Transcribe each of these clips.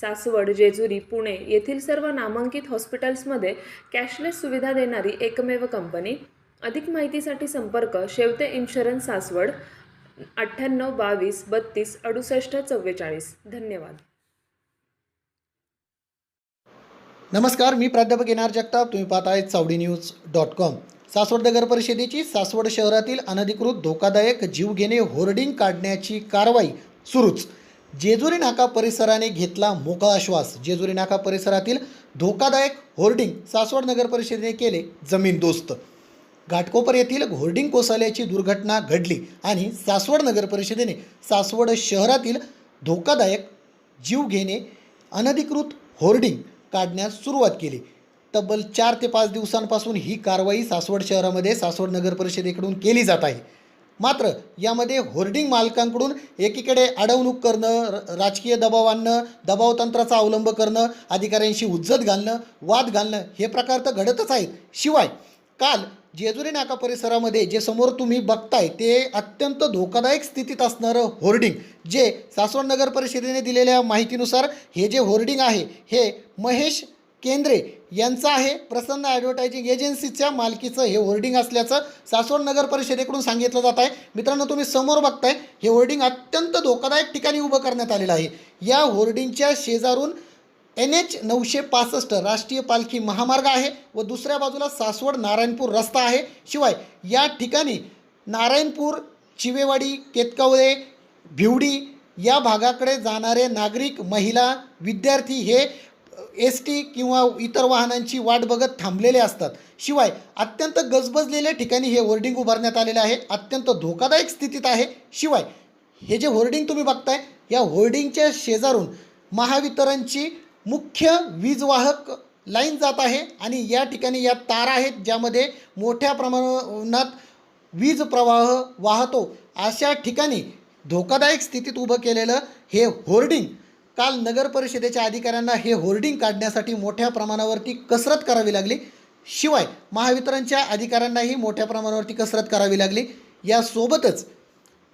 सासवड जेजुरी पुणे येथील सर्व नामांकित हॉस्पिटल्समध्ये कॅशलेस सुविधा देणारी एकमेव कंपनी. अधिक माहितीसाठी संपर्क शेवते इन्शुरन्स सासवड अठ्ठ्याण्णव बावीस बत्तीस अडुसष्ट चव्वेचाळीस. धन्यवाद. नमस्कार मी प्राध्यापक एन जगताप. तुम्ही पाहत आहेत Chavadi news dot com. Saswad नगर परिषदेची सासवड शहरातील अनधिकृत धोकादायक जीवघेणे होर्डिंग काढण्याची कारवाई सुरूच. जेजुरी नाका परिसराने घेतला मोकळा श्वास. जेजुरी नाका परिसरातील धोकादायक होर्डिंग सासवड नगर परिषदेने केले जमीनदोस्त घाटकोपर येथील होर्डिंग कोसळल्याची दुर्घटना घडली आणि सासवड नगर परिषदेने सासवड शहरातील धोकादायक जीव घेणे अनधिकृत होर्डिंग काढण्यास सुरुवात केली. तब्बल चार ते पाच दिवसांपासून ही कारवाई सासवड शहरामध्ये सासवड नगर परिषदेकडून केली जात आहे. मात्र यामध्ये होर्डिंग मालकांकडून एकीकडे अडवणूक करणं र- राजकीय दबाव आणणं दबाव तंत्राचा अवलंब करणं अधिकाऱ्यांशी उज्जत घालणं वाद घालणं हे प्रकार तर घडतच आहेत. शिवाय काल जेजुरी नाका परिसरामध्ये जे समोर तुम्ही बघताय ते अत्यंत धोकादायक स्थितीत असणारं होर्डिंग जे सासवड नगर परिषदेने दिलेल्या माहितीनुसार हे जे होर्डिंग आहे हे महेश केंद्रे यांचं आहे प्रसन्न ॲडव्हर्टायझिंग एजन्सीच्या मालकीचं हे होर्डिंग असल्याचं सासवड नगर परिषदेकडून सांगितलं जात आहे. मित्रांनो तुम्ही समोर बघताय हे होर्डिंग अत्यंत धोकादायक ठिकाणी उभं करण्यात आलेलं आहे. या होर्डिंगच्या शेजारून एन एच नऊशे पासष्ट राष्ट्रीय पालखी महामार्ग आहे व दुसऱ्या बाजूला सासवड नारायणपूर रस्ता आहे. शिवाय या ठिकाणी नारायणपूर चिवेवाडी केतकावळे भिवडी या भागाकडे जाणारे नागरिक महिला विद्यार्थी हे एस टी किंवा इतर वाहनांची वाट बघत थांबलेले असतात. शिवाय अत्यंत गजबजलेल्या ठिकाणी हे होर्डिंग उभारण्यात आलेले आहे. अत्यंत धोकादायक स्थितीत आहे. शिवाय हे जे होर्डिंग तुम्ही बघताय या होर्डिंगच्या शेजारून महावितरणची मुख्य वीजवाहक लाईन जात आहे आणि या ठिकाणी या तार आहेत ज्यामध्ये मोठ्या प्रमाणात वीज प्रवाह वाहतो. अशा ठिकाणी धोकादायक स्थितीत उभं केलेलं हे होर्डिंग काल नगर परिषदेच्या अधिकाऱ्यांना हे होर्डिंग काढण्यासाठी मोठ्या प्रमाणावरती कसरत करावी लागली. शिवाय महावितरणच्या अधिकाऱ्यांनाही मोठ्या प्रमाणावरती कसरत करावी लागली. यासोबतच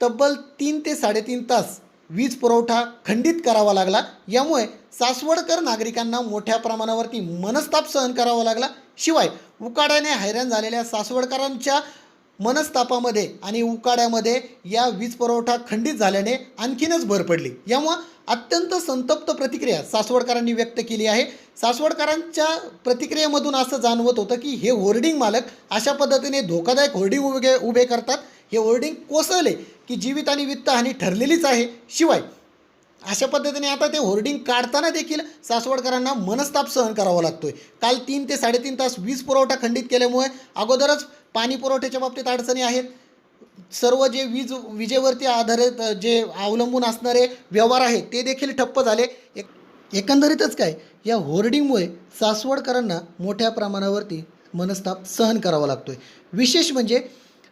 तब्बल तीन ते साडेतीन तास वीज पुरवठा खंडित करावा लागला. यामुळे सासवडकर नागरिकांना मोठ्या प्रमाणावरती मनस्ताप सहन करावा लागला. शिवाय उकाड्याने हैराण झालेल्या सासवडकरांच्या मनस्तापामध्ये आणि उकाड्यामध्ये या वीज पुरवठा खंडित झाल्याने आणखीनच भर पडली. यामुळं अत्यंत संतप्त प्रतिक्रिया सासवडकरांनी व्यक्त केली आहे. सासवडकरांच्या प्रतिक्रियेमधून असं जाणवत होतं की हे होर्डिंग मालक अशा पद्धतीने धोकादायक होर्डिंग उभे उभे करतात. हे होर्डिंग कोसळले की जीवित आणि वित्तहानी ठरलेलीच आहे. शिवाय अशा पद्धतीने आता ते होर्डिंग काढताना देखील सासवडकरांना मनस्ताप सहन करावा लागतोय. काल तीन ते साडेतीन तास वीज पुरवठा खंडित केल्यामुळे अगोदरच पाणी पुरवठ्याच्या बाबतीत अडचणी आहेत. सर्व जे वीज विजेवरती आधारित जे अवलंबून असणारे व्यवहार आहेत ते देखील ठप्प झाले. एक एकंदरीतच काय या होर्डिंगमुळे सासवडकरांना मोठ्या प्रमाणावरती मनस्ताप सहन करावा लागतोय. विशेष म्हणजे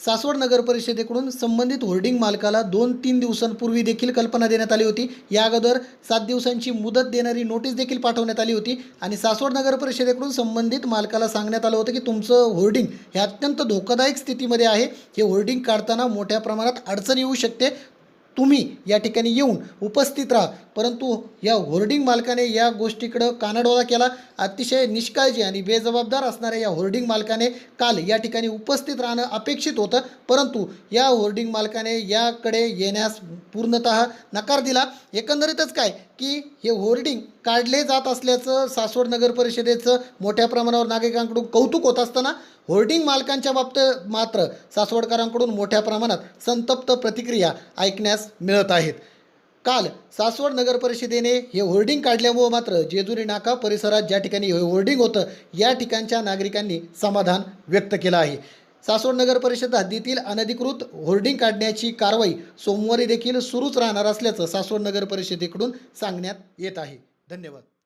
सासवड नगर परिषदेकडून संबंधित होर्डिंग मालकाला दोन तीन दिवसांपूर्वी देखील कल्पना देण्यात आली होती. या अगोदर सात दिवसांची मुदत देणारी नोटीस देखील पाठवण्यात आली होती आणि सासवड नगर परिषदेकडून संबंधित मालकाला सांगण्यात आलं होतं की तुमचं होर्डिंग हे अत्यंत धोकादायक स्थितीमध्ये आहे. हे होर्डिंग काढताना मोठ्या प्रमाणात अडचण येऊ शकते. तुम्ही या ठिकाणी येऊन उपस्थित राहा. परंतु या होर्डिंग मालकाने या गोष्टीकडं कानाडोळा केला. अतिशय निष्काळजी आणि बेजबाबदार असणाऱ्या या होर्डिंग मालकाने काल या ठिकाणी उपस्थित राहणं अपेक्षित होतं. परंतु या होर्डिंग मालकाने याकडे येण्यास पूर्णतः नकार दिला. एकंदरीतच काय? की हे होर्डिंग काढले जात असल्याचं सासवड नगर परिषदेचं मोठ्या प्रमाणावर नागरिकांकडून कौतुक होत असताना होर्डिंग मालकांच्या बाबतीत मात्र सासवडकरांकडून मोठ्या प्रमाणात संतप्त प्रतिक्रिया ऐकण्यास मिळत आहेत. काल सासवड नगर परिषदेने हे होर्डिंग काढल्यामुळं मात्र जेजुरी नाका परिसरात ज्या ठिकाणी हे होर्डिंग होतं या ठिकाणच्या नागरिकांनी समाधान व्यक्त केलं आहे. सासवड नगर परिषद हद्दीतील अनधिकृत होर्डिंग काढण्याची कारवाई सोमवारी देखील सुरूच राहणार असल्याचं सासवड नगर परिषदेकडून सांगण्यात येत आहे. धन्यवाद.